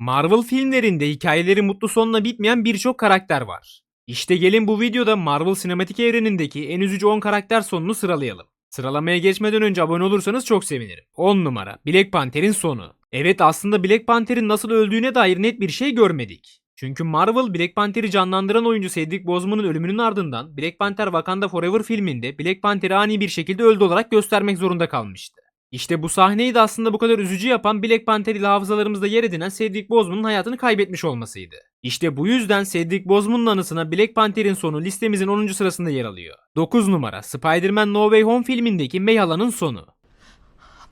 Marvel filmlerinde hikayeleri mutlu sonla bitmeyen birçok karakter var. İşte gelin bu videoda Marvel sinematik evrenindeki en üzücü 10 karakter sonunu sıralayalım. Sıralamaya geçmeden önce abone olursanız çok sevinirim. 10 numara Black Panther'in sonu. Evet aslında Black Panther'in nasıl öldüğüne dair net bir şey görmedik. Çünkü Marvel Black Panther'i canlandıran oyuncu Cedric Boseman'ın ölümünün ardından Black Panther Wakanda Forever filminde Black Panther'i ani bir şekilde öldü olarak göstermek zorunda kalmıştı. İşte bu sahneyi de aslında bu kadar üzücü yapan Black Panther ile hafızalarımızda yer edinen Cedric Boseman'ın hayatını kaybetmiş olmasıydı. İşte bu yüzden Cedric Boseman'ın anısına Black Panther'in sonu listemizin 10. sırasında yer alıyor. 9 numara Spider-Man No Way Home filmindeki Mayhala'nın sonu.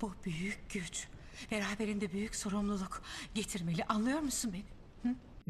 Bu büyük güç. Beraberinde büyük sorumluluk getirmeli. Anlıyor musun beni?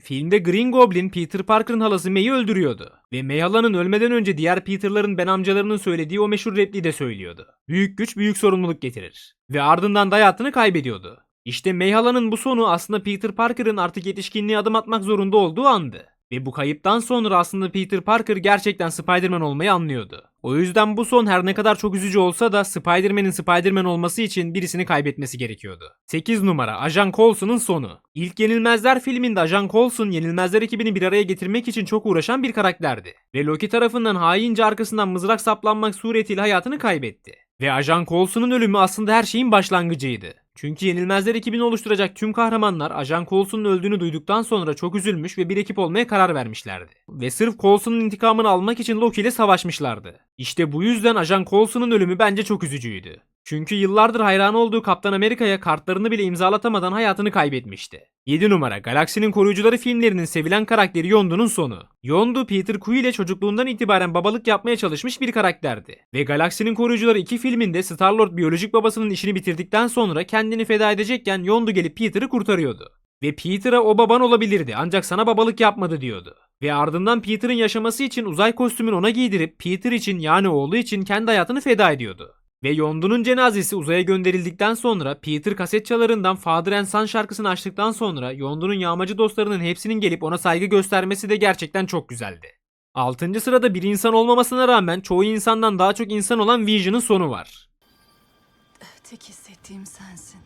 Filmde Green Goblin Peter Parker'ın halası May'i öldürüyordu. Ve May halanın ölmeden önce diğer Peter'ların ben amcalarının söylediği o meşhur repliği de söylüyordu. Büyük güç büyük sorumluluk getirir. Ve ardından da hayatını kaybediyordu. İşte May halanın bu sonu aslında Peter Parker'ın artık yetişkinliğe adım atmak zorunda olduğu andı. Ve bu kayıptan sonra aslında Peter Parker gerçekten Spider-Man olmayı anlıyordu. O yüzden bu son her ne kadar çok üzücü olsa da Spider-Man'in Spider-Man olması için birisini kaybetmesi gerekiyordu. 8 numara Ajan Coulson'un sonu. İlk Yenilmezler filminde Ajan Coulson Yenilmezler ekibini bir araya getirmek için çok uğraşan bir karakterdi. Ve Loki tarafından haince arkasından mızrak saplanmak suretiyle hayatını kaybetti. Ve Ajan Coulson'un ölümü aslında her şeyin başlangıcıydı. Çünkü Yenilmezler ekibini oluşturacak tüm kahramanlar Ajan Coulson'un öldüğünü duyduktan sonra çok üzülmüş ve bir ekip olmaya karar vermişlerdi. Ve sırf Coulson'un intikamını almak için Loki ile savaşmışlardı. İşte bu yüzden Ajan Coulson'un ölümü bence çok üzücüydü. Çünkü yıllardır hayran olduğu Kaptan Amerika'ya kartlarını bile imzalatamadan hayatını kaybetmişti. 7 numara Galaksinin Koruyucuları filmlerinin sevilen karakteri Yondu'nun sonu. Yondu Peter Quill ile çocukluğundan itibaren babalık yapmaya çalışmış bir karakterdi. Ve Galaksinin Koruyucuları 2 filminde Star-Lord biyolojik babasının işini bitirdikten sonra kendini feda edecekken Yondu gelip Peter'ı kurtarıyordu. Ve Peter'a o baban olabilirdi ancak sana babalık yapmadı diyordu. Ve ardından Peter'ın yaşaması için uzay kostümünü ona giydirip Peter için yani oğlu için kendi hayatını feda ediyordu. Ve Yondu'nun cenazesi uzaya gönderildikten sonra Peter kaset çalarından Father and Son şarkısını açtıktan sonra Yondu'nun yağmacı dostlarının hepsinin gelip ona saygı göstermesi de gerçekten çok güzeldi. 6. sırada bir insan olmamasına rağmen çoğu insandan daha çok insan olan Vision'ın sonu var. Tek hissettiğim sensin.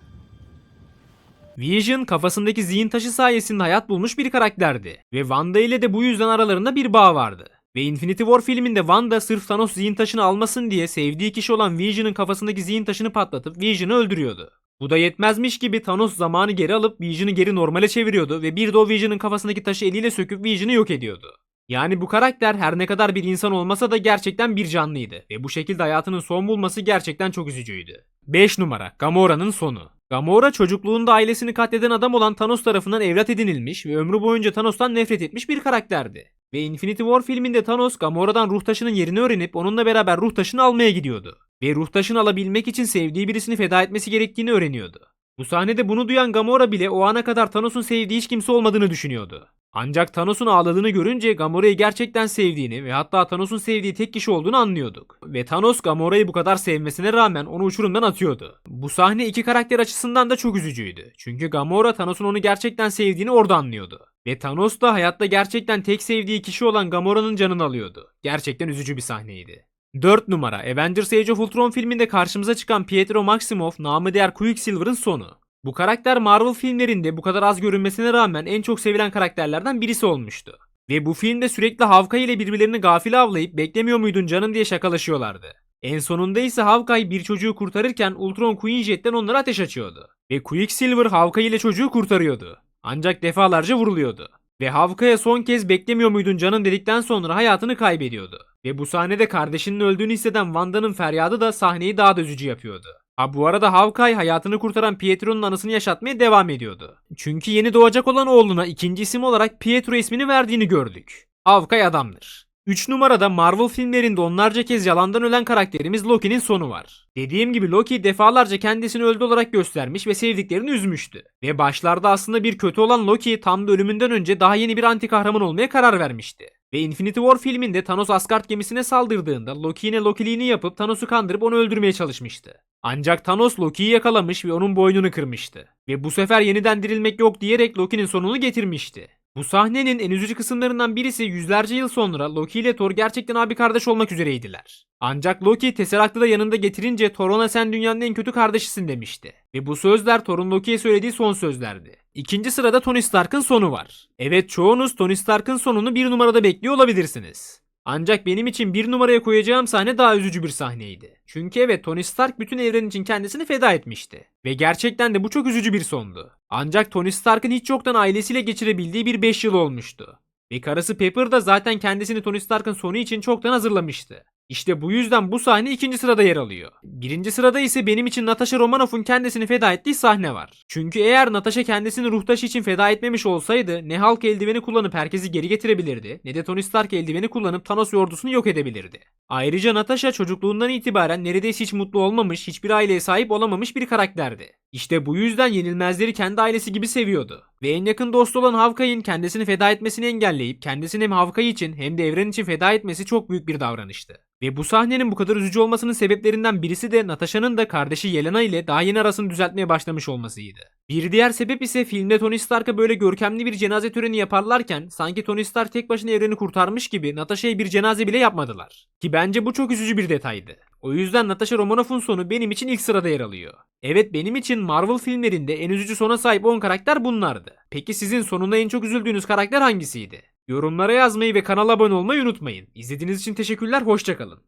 Vision kafasındaki zihin taşı sayesinde hayat bulmuş bir karakterdi ve Wanda ile de bu yüzden aralarında bir bağ vardı. Ve Infinity War filminde Wanda sırf Thanos zihin taşını almasın diye sevdiği kişi olan Vision'ın kafasındaki zihin taşını patlatıp Vision'ı öldürüyordu. Bu da yetmezmiş gibi Thanos zamanı geri alıp Vision'ı geri normale çeviriyordu ve bir de o Vision'ın kafasındaki taşı eliyle söküp Vision'ı yok ediyordu. Yani bu karakter her ne kadar bir insan olmasa da gerçekten bir canlıydı ve bu şekilde hayatının son bulması gerçekten çok üzücüydü. 5 numara Gamora'nın sonu. Gamora çocukluğunda ailesini katleden adam olan Thanos tarafından evlat edinilmiş ve ömrü boyunca Thanos'tan nefret etmiş bir karakterdi. Ve Infinity War filminde Thanos Gamora'dan ruh taşının yerini öğrenip onunla beraber ruh taşını almaya gidiyordu. Ve ruh taşını alabilmek için sevdiği birisini feda etmesi gerektiğini öğreniyordu. Bu sahnede bunu duyan Gamora bile o ana kadar Thanos'un sevdiği hiç kimse olmadığını düşünüyordu. Ancak Thanos'un ağladığını görünce Gamora'yı gerçekten sevdiğini ve hatta Thanos'un sevdiği tek kişi olduğunu anlıyorduk. Ve Thanos Gamora'yı bu kadar sevmesine rağmen onu uçurumdan atıyordu. Bu sahne iki karakter açısından da çok üzücüydü. Çünkü Gamora Thanos'un onu gerçekten sevdiğini orada anlıyordu. Ve Thanos da hayatta gerçekten tek sevdiği kişi olan Gamora'nın canını alıyordu. Gerçekten üzücü bir sahneydi. 4 numara Avengers Age of Ultron filminde karşımıza çıkan Pietro Maximoff namı diğer Quicksilver'ın sonu. Bu karakter Marvel filmlerinde bu kadar az görünmesine rağmen en çok sevilen karakterlerden birisi olmuştu. Ve bu filmde sürekli Hawkeye ile birbirlerini gafil avlayıp beklemiyor muydun canım diye şakalaşıyorlardı. En sonunda ise Hawkeye bir çocuğu kurtarırken Ultron Queen Jet'ten onlara ateş açıyordu. Ve Quicksilver Hawkeye ile çocuğu kurtarıyordu. Ancak defalarca vuruluyordu. Ve Hawkeye'ye son kez beklemiyor muydun canım dedikten sonra hayatını kaybediyordu. Ve bu sahnede kardeşinin öldüğünü hisseden Wanda'nın feryadı da sahneyi daha da üzücü yapıyordu. Ha bu arada Hawkeye hayatını kurtaran Pietro'nun anısını yaşatmaya devam ediyordu. Çünkü yeni doğacak olan oğluna ikinci isim olarak Pietro ismini verdiğini gördük. Hawkeye adamdır. 3 numarada Marvel filmlerinde onlarca kez yalandan ölen karakterimiz Loki'nin sonu var. Dediğim gibi Loki defalarca kendisini öldü olarak göstermiş ve sevdiklerini üzmüştü. Ve başlarda aslında bir kötü olan Loki tam da ölümünden önce daha yeni bir anti kahraman olmaya karar vermişti. Ve Infinity War filminde Thanos Asgard gemisine saldırdığında Loki yine Lokiliğini yapıp Thanos'u kandırıp onu öldürmeye çalışmıştı. Ancak Thanos Loki'yi yakalamış ve onun boynunu kırmıştı. Ve bu sefer yeniden dirilmek yok diyerek Loki'nin sonunu getirmişti. Bu sahnenin en üzücü kısımlarından birisi yüzlerce yıl sonra Loki ile Thor gerçekten abi kardeş olmak üzereydiler. Ancak Loki Tesseract'ı da yanında getirince Thor ona sen dünyanın en kötü kardeşisin demişti. Ve bu sözler Thor'un Loki'ye söylediği son sözlerdi. İkinci sırada Tony Stark'ın sonu var. Evet çoğunuz Tony Stark'ın sonunu bir numarada bekliyor olabilirsiniz. Ancak benim için bir numaraya koyacağım sahne daha üzücü bir sahneydi. Çünkü evet Tony Stark bütün evren için kendisini feda etmişti. Ve gerçekten de bu çok üzücü bir sondu. Ancak Tony Stark'ın hiç yoktan ailesiyle geçirebildiği bir 5 yıl olmuştu. Ve karısı Pepper da zaten kendisini Tony Stark'ın sonu için çoktan hazırlamıştı. İşte bu yüzden bu sahne ikinci sırada yer alıyor. Birinci sırada ise benim için Natasha Romanoff'un kendisini feda ettiği sahne var. Çünkü eğer Natasha kendisini ruhtaşı için feda etmemiş olsaydı ne Hulk eldiveni kullanıp herkesi geri getirebilirdi ne de Tony Stark eldiveni kullanıp Thanos ordusunu yok edebilirdi. Ayrıca Natasha çocukluğundan itibaren neredeyse hiç mutlu olmamış, hiçbir aileye sahip olamamış bir karakterdi. İşte bu yüzden yenilmezleri kendi ailesi gibi seviyordu. Ve en yakın dostu olan Hawkeye'in kendisini feda etmesini engelleyip kendisini hem Hawkeye için hem de evren için feda etmesi çok büyük bir davranıştı. Ve bu sahnenin bu kadar üzücü olmasının sebeplerinden birisi de Natasha'nın da kardeşi Yelena ile daha yeni arasını düzeltmeye başlamış olmasıydı. Bir diğer sebep ise filmde Tony Stark'a böyle görkemli bir cenaze töreni yaparlarken sanki Tony Stark tek başına evreni kurtarmış gibi Natasha'ya bir cenaze bile yapmadılar. Ki bence bu çok üzücü bir detaydı. O yüzden Natasha Romanoff'un sonu benim için ilk sırada yer alıyor. Evet benim için Marvel filmlerinde en üzücü sona sahip 10 karakter bunlardı. Peki sizin sonunda en çok üzüldüğünüz karakter hangisiydi? Yorumlara yazmayı ve kanala abone olmayı unutmayın. İzlediğiniz için teşekkürler, hoşçakalın.